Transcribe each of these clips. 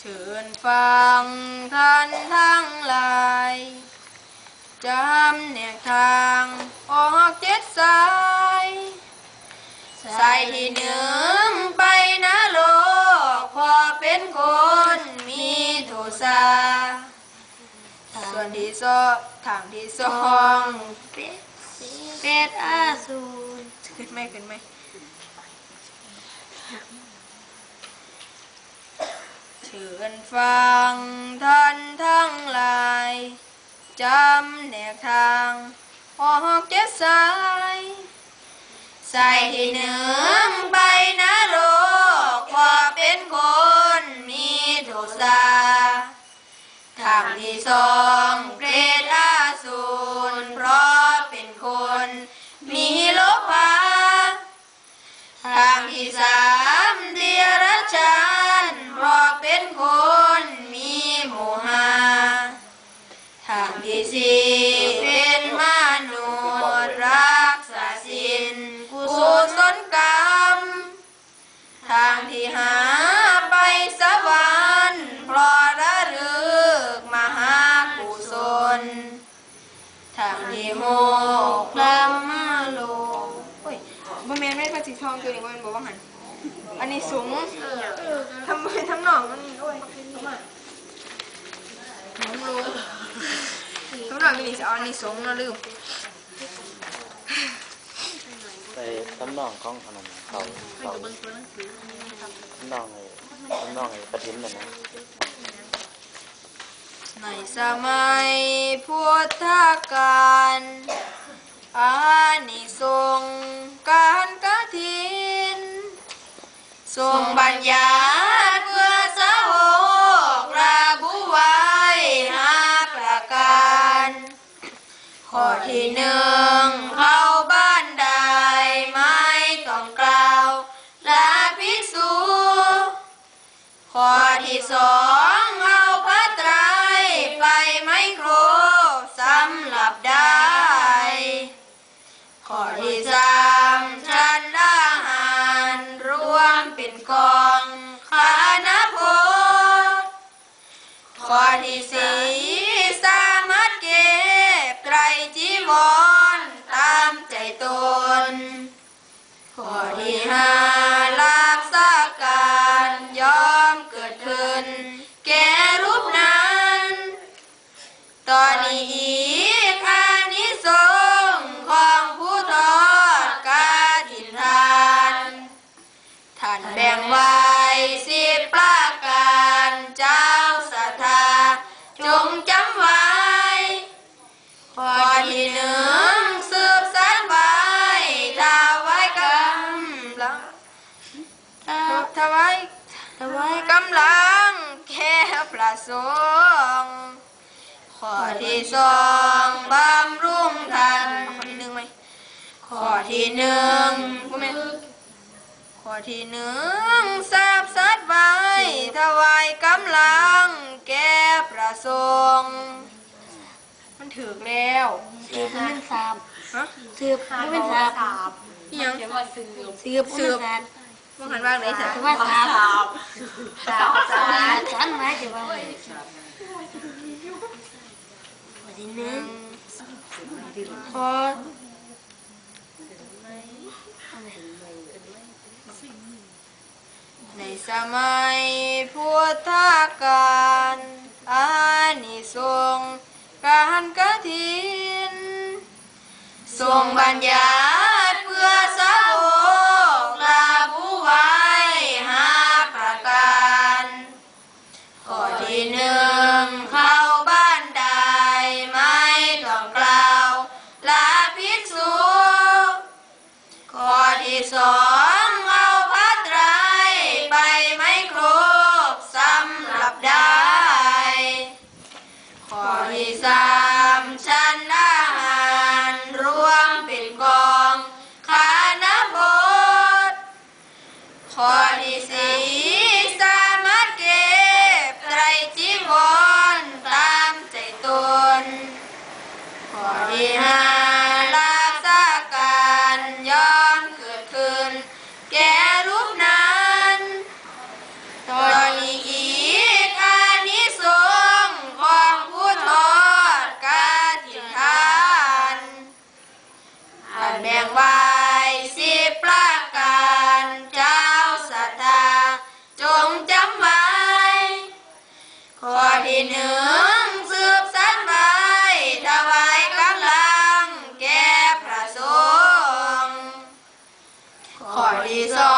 เชิญฟังท่านทั้งหลายจำแนกทางออกเจ็ดสายใส่ที่หนึ่งไปนะโลก พอเป็นคนมีโทสาส่วนที่สองทางที่สองเป็ดเป็ดอาสูรขึ้นไหมขึ้นไหม เชิญฟังท่านทั้งหลายจำแนกทางออกเจ็ดสายใส่ที่หนึ่งไปนะโลกว่าเป็นคนมีโทสาทางที่สองเกรดอาสูรเพราะเป็นคนมีโลภะทางที่สาม ไม่พระจิตทองตัวนี้บ่แม่นบ่ว่าหันอันนี้สูงทำไมทำหนองมันโอ้ยน้องโลทำหนองมีนี่สิเอาอันนี้สูงนะลืมไปทำนองของอันนั้นเขาเขาทำนองไอ้ทำนองไอ้กระถินน่ะนะในสมัยพุทธกาลอานิสงส์การ กฐินทรงบัญญัติเพื่อสาวกระบุไว้ห้าประการข้อที่หนึ่งเข้าบ้านใดไม่ต้องกล่าวลาภิกษุข้อที่สอง ข้อที่ห้ารักษาการยอมเกิดขึ้น แก่รูปนั้น ตอนนี้อีกอานิสงส์ของผู้ทอดกาถินทานท่านแบ่งว่า ถวายตะไว้กำลังแค่พระสงฆ์ข้อที่สองบำรุงท่านข้อที่หนึ่งไหมข้อที่หนึ่งกูแม่ข้อที่หนึ่งทราบสัตว์ไว้ถวายกำลังแก่พระสงฆ์มันถึกแล้วสืบมันสาบฮะสืบมันเป็นสาบอิหยังสืบมันเป็นสาบ มองหันว่างเลยจ้ะแต่ว่าสาบสาบสาบฉันมาจะว่าวันที่หนึ่งพอในสมัยพุทธกาลอานิสงการกฐิน ทรงบัญญัติเพื่ ข้อที่สอง ประการเจ้าสตา จงจำไว้ ข้อที่หนึ่งสืบสันไว้ถวายกำลัง แก่พระสงฆ์ข้อที่สอง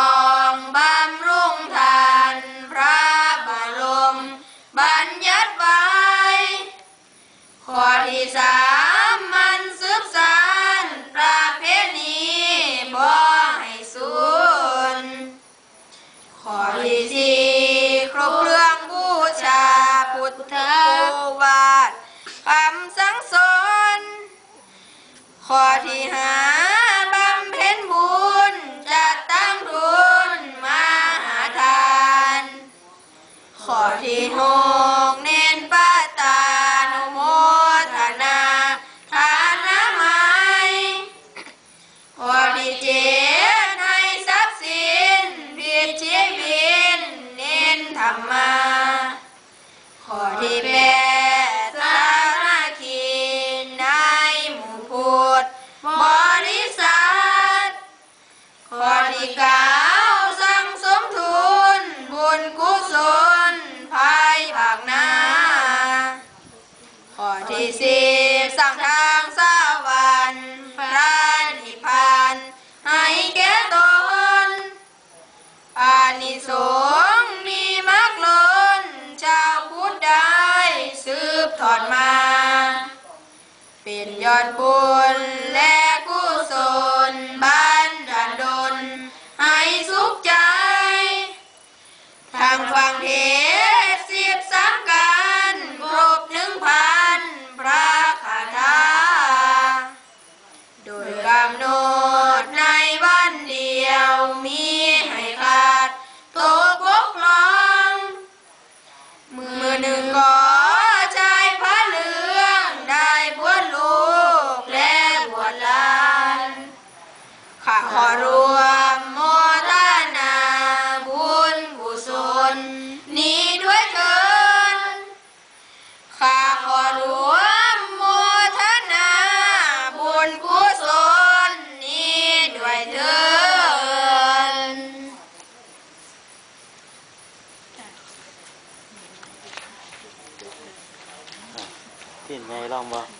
ดบุญและกุศลบันดาลดลให้สุขใจ ทางฟังเทศสิบสามกันครบหนึ่งพันพระคาถาโดยกำหน Rama.